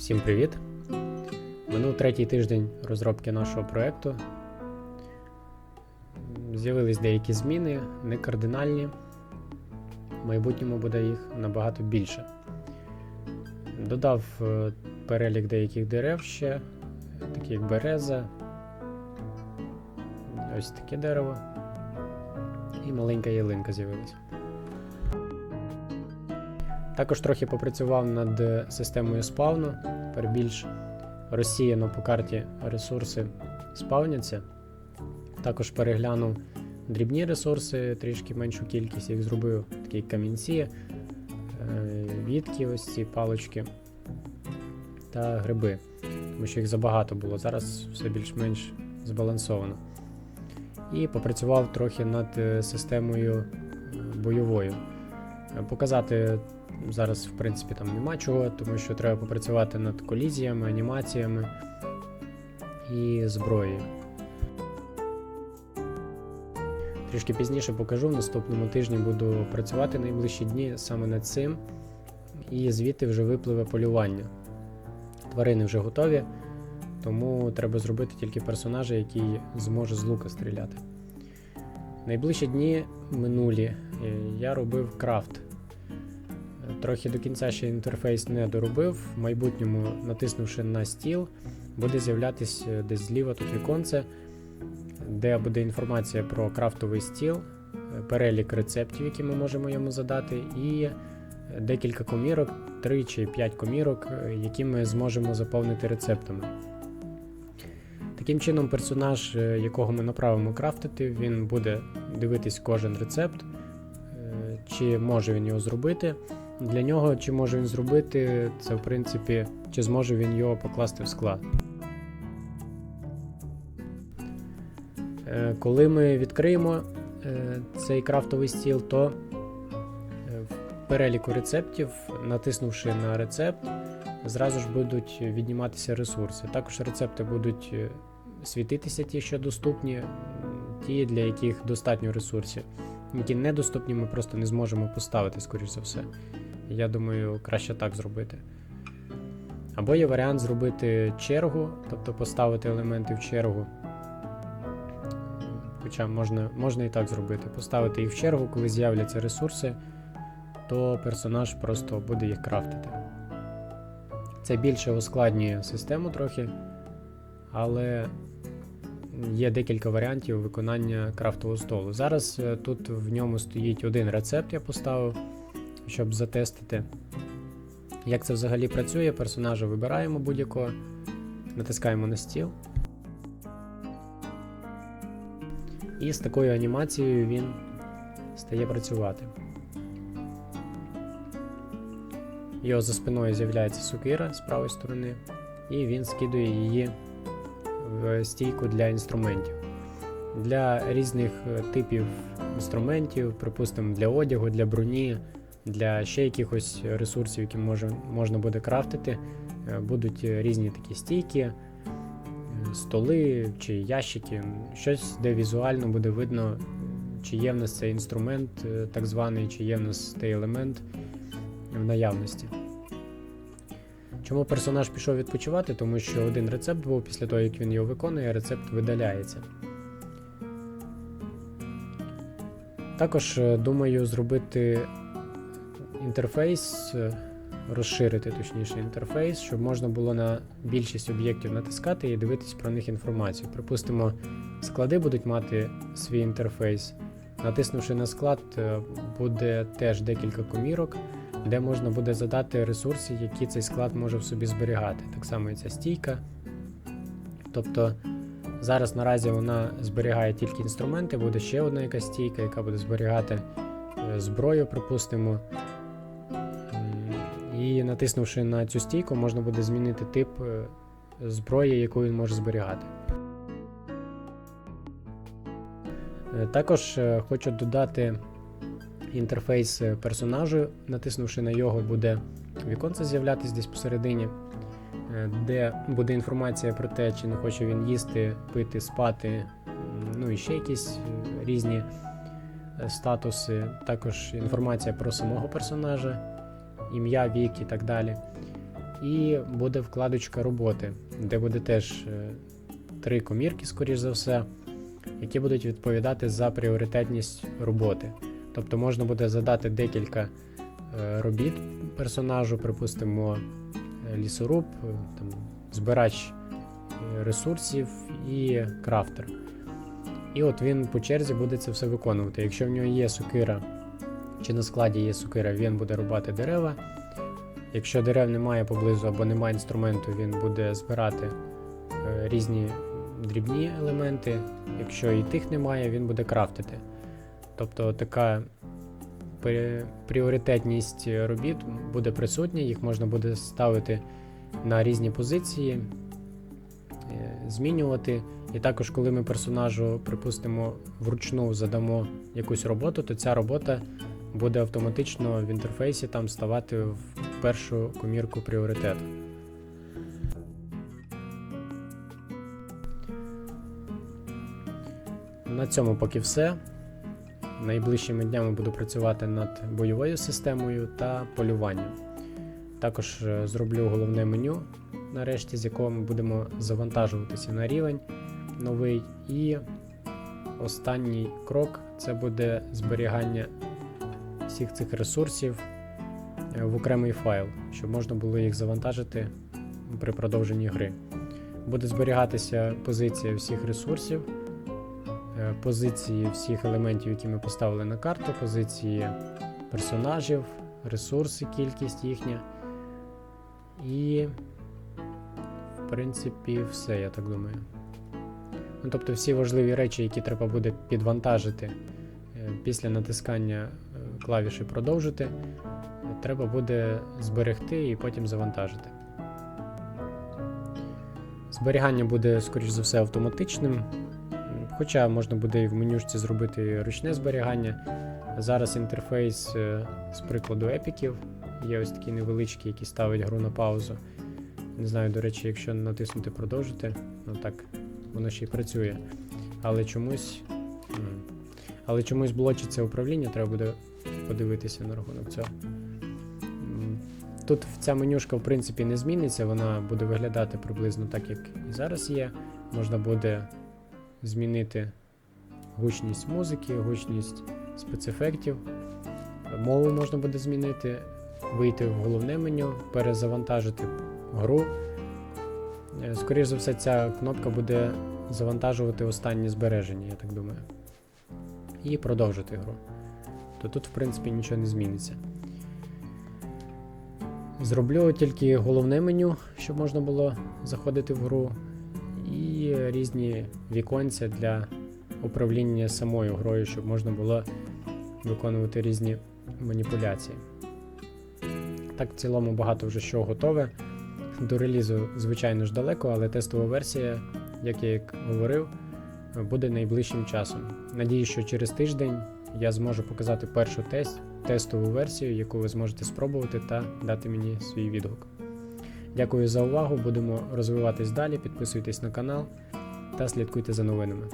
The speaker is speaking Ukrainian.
Всім привіт! Минув третій тиждень розробки нашого проєкту. З'явились деякі зміни, не кардинальні. В майбутньому буде їх набагато більше. Додав е, перелік деяких дерев ще, такі як береза, ось таке дерево. І маленька ялинка з'явилась. Також трохи попрацював над системою спавну. Тепер більш розсіяно по карті ресурси спавняться. Також переглянув дрібні ресурси, трішки меншу кількість їх зробив, такі камінці, е, вітки, ось ці палочки та гриби. Тому що їх забагато було. Зараз все більш-менш збалансовано. І попрацював трохи над е, системою е, бойовою. Показати зараз, в принципі, там нема чого, тому що треба попрацювати над колізіями, анімаціями і зброєю. Трішки пізніше покажу. В наступному тижні буду працювати найближчі дні саме над цим. І звідти вже випливе полювання. Тварини вже готові, тому треба зробити тільки персонажа, який зможе з лука стріляти. Найближчі дні минулі е, я робив крафт. Трохи до кінця ще інтерфейс не доробив. В майбутньому, натиснувши на стіл, буде з'являтися е, десь зліва тут віконце, де буде інформація про крафтовий стіл, е, перелік рецептів, які ми можемо йому задати, і е, декілька комірок, 3 чи 5 комірок, які ми зможемо заповнити рецептами. Таким чином, персонаж, якого ми направимо крафтити, він буде дивитись кожен рецепт, чи може він його зробити. Для нього, чи може він зробити, це в принципі, чи зможе він його покласти в склад. Е, Коли ми відкриємо е, цей крафтовий стіл, то е, в переліку рецептів, натиснувши на рецепт, зразу ж будуть відніматися ресурси. Також рецепти будуть світитися ті, що доступні, ті, для яких достатньо ресурсів. Які недоступні, ми просто не зможемо поставити, скоріш за все. Я думаю, краще так зробити. Або є варіант зробити чергу, тобто поставити елементи в чергу. Хоча можна, можна і так зробити. Поставити їх в чергу, коли з'являться ресурси, то персонаж просто буде їх крафтити. Це більше ускладнює систему трохи, але є декілька варіантів виконання крафтового столу. Зараз е, тут в ньому стоїть один рецепт, я поставив, щоб затестити. Як це взагалі працює, персонажа вибираємо будь-якого, натискаємо на стіл. І з такою анімацією він стає працювати. Його за спиною з'являється сукира з правої сторони, і він скидує її в стійку для інструментів. Для різних е, типів інструментів, припустимо, для одягу, для броні, для ще якихось ресурсів, які може, можна буде крафтити, е, будуть різні такі стійки, е, столи чи ящики, щось, де візуально буде видно, чи є в нас цей інструмент, е, так званий, чи є в нас цей елемент в наявності. Чому персонаж пішов відпочивати? Тому що один рецепт був після того, як він його виконує, рецепт видаляється. Також е, думаю зробити інтерфейс, е, розширити точніше інтерфейс, щоб можна було на більшість об'єктів натискати і дивитись про них інформацію. Припустимо, склади будуть мати свій інтерфейс. Натиснувши на склад, е, буде теж декілька комірок, де можна буде задати ресурси, які цей склад може в собі зберігати. Так само і ця стійка. Тобто зараз наразі вона зберігає тільки інструменти, буде ще одна якась стійка, яка буде зберігати е, зброю, припустимо. І натиснувши на цю стійку, можна буде змінити тип е, зброї, яку він може зберігати. Е, Також е, хочу додати інтерфейс персонажу. Натиснувши на його, буде віконце з'являтися десь посередині, де буде інформація про те, чи не хоче він їсти, пити, спати, ну і ще якісь різні статуси. Також інформація про самого персонажа, ім'я, вік і так далі. І буде вкладочка роботи, де буде теж е, три комірки, скоріш за все, які будуть відповідати за пріоритетність роботи. Тобто можна буде задати декілька е, робіт персонажу, припустимо, е, лісоруб, там, збирач ресурсів і крафтер. І от він по черзі буде це все виконувати. Якщо в нього є сокира, чи на складі є сокира, він буде рубати дерева. Якщо дерев немає поблизу або немає інструменту, він буде збирати е, різні дрібні елементи. Якщо і тих немає, він буде крафтити. Тобто така пріоритетність робіт буде присутня, їх можна буде ставити на різні позиції, е, змінювати. І також, коли ми персонажу, припустимо, вручну задамо якусь роботу, то ця робота буде автоматично в інтерфейсі там ставати в першу комірку пріоритету. На цьому поки все. Найближчими днями буду працювати над бойовою системою та полюванням. Також е, зроблю головне меню, нарешті, з якого ми будемо завантажуватися на рівень новий. І останній крок це буде зберігання всіх цих ресурсів е, в окремий файл, щоб можна було їх завантажити при продовженні гри. Буде зберігатися позиція всіх ресурсів, е, позиції всіх елементів, які ми поставили на карту, позиції персонажів, ресурси, кількість їхня. І, в принципі, все, я так думаю. Ну, тобто всі важливі речі, які треба буде підвантажити е, після натискання клавіші продовжити, треба буде зберегти і потім завантажити. Зберігання буде, скоріш за все, автоматичним, хоча можна буде і в менюшці зробити ручне зберігання. Зараз інтерфейс е, з прикладу епіків є ось такий невеличкий, який ставить гру на паузу. Не знаю, до речі, якщо натиснути продовжити, ну так, воно ще й працює. Але чомусь. Але чомусь блочиться управління, треба буде подивитися на рахунок цього. Тут ця менюшка, в принципі, не зміниться, вона буде виглядати приблизно так, як і зараз є. Можна буде змінити гучність музики, гучність спецефектів. Мову можна буде змінити, вийти в головне меню, перезавантажити гру. Е, Скоріше за все, ця кнопка буде завантажувати останні збереження, я так думаю. І продовжити гру. То тут, в принципі, нічого не зміниться. Зроблю тільки головне меню, щоб можна було заходити в гру, і різні віконця для управління самою грою, щоб можна було виконувати різні маніпуляції. Так, в цілому багато вже що готове. До релізу, звичайно ж, далеко, але тестова версія, як я і говорив, буде найближчим часом. Надію, що через тиждень я зможу показати першу тест, тестову версію, яку ви зможете спробувати та дати мені свій відгук. Дякую за увагу, будемо розвиватись далі. Підписуйтесь на канал та слідкуйте за новинами.